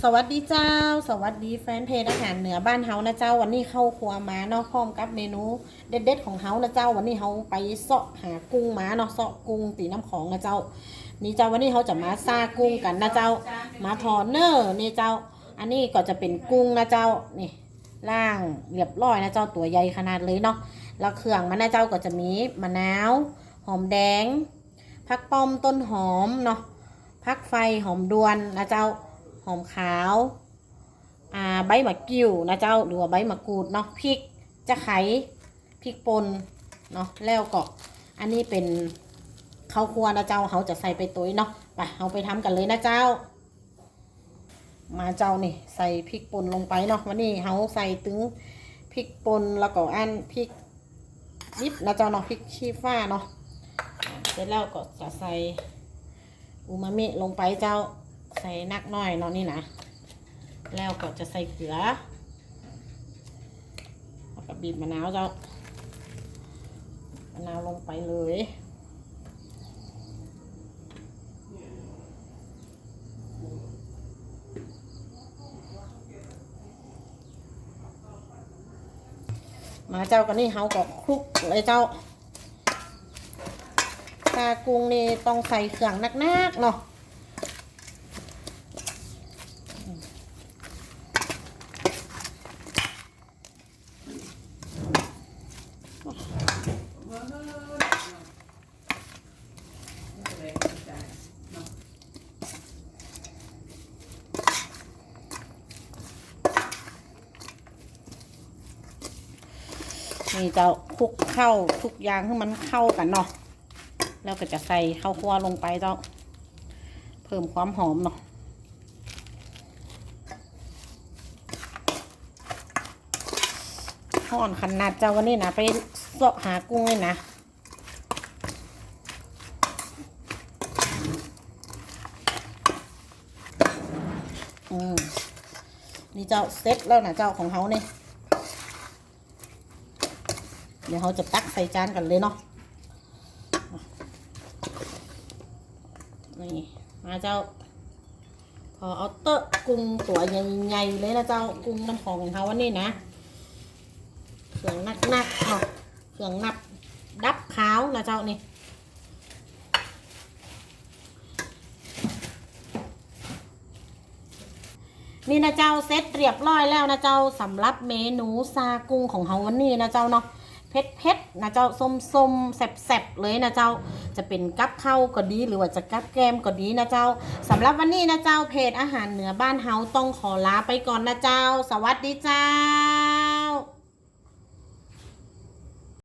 สวัสดีเจ้า สวัสดีแฟนเพจอาหารเหนือบ้านเฮานะเจ้าวันนี้เข้าครัวมาเนาะพร้อมกับเมนูเด็ดๆของเฮานะเจ้าวันนี้เฮาไปเสาะหากุ้งมาเนาะเสาะกุ้งตีน้ำของนะเจ้า นี่เจ้าวันนี้เขาจะมาซากุ้งกันนะเจ้า มาทอดเนอร์นี่เจ้า อันนี้ก็จะเป็นกุ้งนะเจ้านี่ล่างเรียบร้อยนะเจ้าตัวใหญ่ขนาดเลยเนาะแล้วเครื่องมันนะเจ้าก็จะมีมะนาว หอมแดงผักป้อมต้นหอมเนาะผักไฟหอมดวนนะเจ้า หอมขาวอ่าใบมะกิ้วนะเจ้าหรือว่าใบมะกรูดเนาะพริกจะไขพริกป่นเนาะแล้วก็อันนี้เป็นข้าวคั่วนะเจ้าเขาจะใส่ไปตุยเนาะไปเอาไปทำกันเลยนะเจ้า มาเจ้านี่ใส่พริกป่นลงไปเนาะวันนี้เขาใส่ถึงพริกป่นแล้วก็อันพริกยิบนะเจ้าเนาะพริกชี้ฟ้าเนาะอ่าเสร็จแล้วก็จะใส่อูมามิลงไปเจ้า ใส่นักหน่อยเนาะนี่นะแล้วก็จะใส่เกลือแล้วก็บีบมะนาวเจ้ามะนาวลงไปเลยมาเจ้ากันนี่เฮาก็คลุกเลยเจ้าปลากุ้งนี่ต้องใส่เครื่องนักๆเนาะ นี่จะคลุกเข้าทุกอย่างให้มันเข้ากันเนาะแล้วก็จะใส่ข้าวคั่วลงไปเจ้า เพิ่มความหอมเนาะห่อนขนาดเจ้าวันนี้นะไปเสาะหากุ้งเลยนะอืมนี่เจ้าเซ็ตแล้วนะเจ้าของเขาเนี่ย ดี๋ยวเขาจะตักใส่จานกันเลยเนาะนี่มาเจ้า พอเอาเตอะกุ้งตัวใหญ่ๆเลยนะเจ้ากุ้งน้ำของของเขาวันนี้นะเครื่องนักๆเนาะเครื่องนับดับขาวนะเจ้านี่นี่นะเจ้าเซตเรียบร้อยแล้วนะเจ้าสำหรับเมนูซากุ้งของเฮาวันนี้นะเจ้าเนาะ เผ็ดเผ็ดๆนะเจ้าส้มส้มๆแสบแสบๆเลยนะเจ้า จะเป็นกับข้าวก็ดีหรือว่าจะกับแกมก็ดีนะเจ้าสำหรับวันนี้นะเจ้าเพจอาหารเหนือบ้านเฮาต้องขอลาไปก่อนนะเจ้า สวัสดีเจ้า